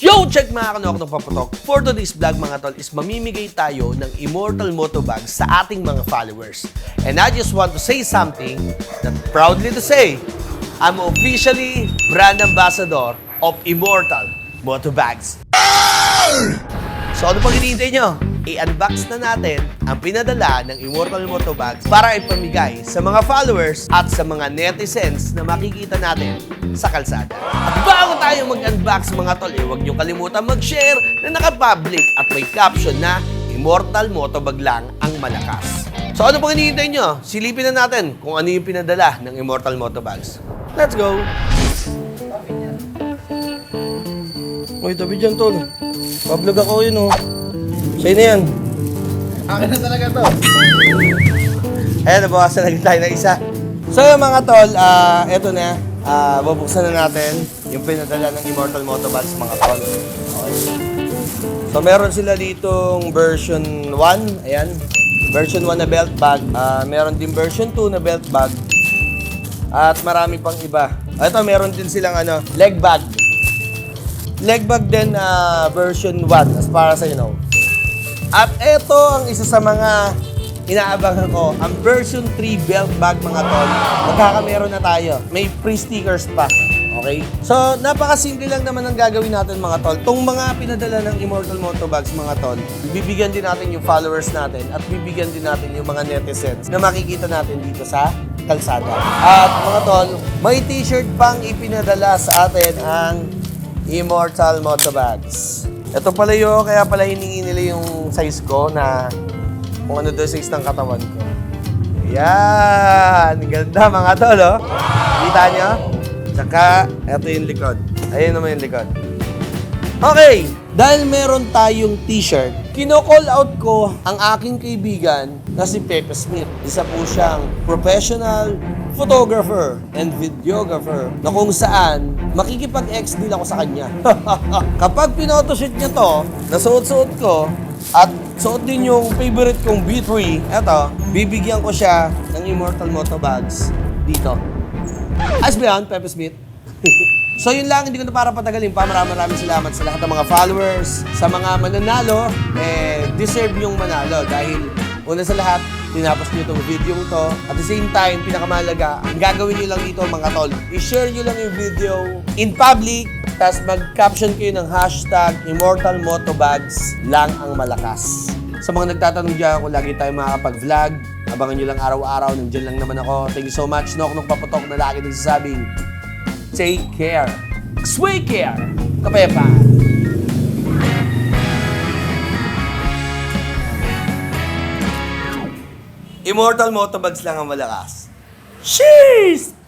Yo, check mga kanok ng paputok. For today's vlog mga tol is mamimigay tayo ng Immortal Moto Bag sa ating mga followers. And I just want to say something that proudly to say, I'm officially brand ambassador of Immortal Moto Bags. So ano pang hinihintay nyo? I-unbox na natin ang pinadala ng Immortal Moto para ipamigay sa mga followers at sa mga netizens na makikita natin sa kalsada. At bago tayo mag-unbox mga tol, eh, huwag nyo kalimutan mag-share na naka-public at may caption na Immortal Moto Bag lang ang malakas. So ano pang hinihintay nyo? Silipin na natin kung ano yung pinadala ng Immortal Moto. Let's go! Uy, tabi dyan, tol. Pablog ako yun, oh. Na yan. Akin na talaga to. Ayan, nabawasan na tayo ng isa. So yung mga tol, ah, eto na. Ah, bubuksan na natin yung pinadala ng Immortal Motobags, mga tol. Okay. So meron sila ditong version 1, ayan. Version 1 na belt bag. Ah, meron din version 2 na belt bag. At marami pang iba. Ito, meron din silang ano, leg bag. Leg bag din na version 1 as far as I know. At ito ang isa sa mga inaabangan ko, ang version 3 belt bag mga tol. Magkakameron na tayo. May free stickers pa. Okay? So, napakasimple lang naman ang gagawin natin mga tol. Tong mga pinadala ng Immortal Moto Bags mga tol, bibigyan din natin yung followers natin at bibigyan din natin yung mga netizens na makikita natin dito sa kalsada. At mga tol, may t-shirt pang ipinadala sa atin ang Immortal Moto Bags. Ito pala yung, kaya pala hiningi nila yung size ko na kung ano daw size ng katawan ko. Yan! Ganda mga tol, oh. Kita nyo? Tsaka, ito yung likod. Ayun naman yung likod. Okay, dahil meron tayong t-shirt, kino-call out ko ang aking kaibigan na si Pepe Smith. Isa po siyang professional photographer and videographer na kung saan makikipag-ex din ako sa kanya. Kapag pinotoshoot niya to, nasuot-suot ko, at suot din yung favorite kong B3, eto, bibigyan ko siya ng Immortal Moto Bags dito. As beyond, Pepe Smith. so yun lang, hindi ko na para patagalin pa. Maraming maraming salamat sa lahat ng mga followers, sa mga mananalo, eh, deserve yung manalo dahil una sa lahat, tinapos nyo itong video to. At the same time, pinakamahalaga, ang gagawin nyo lang dito mga tol, i-share nyo lang yung video in public, tapos mag-caption kayo ng hashtag Immortal Motobags lang ang malakas. Sa mga nagtatanong dyan kung lagi tayo makakapag-vlog, abangan nyo lang araw-araw, nandiyan lang naman ako. Thank you so much, Nok Nok Paputok na lagi nagsasabing, take care. Sway care! Kapepa! Immortal Motobags lang ang malakas. Cheers!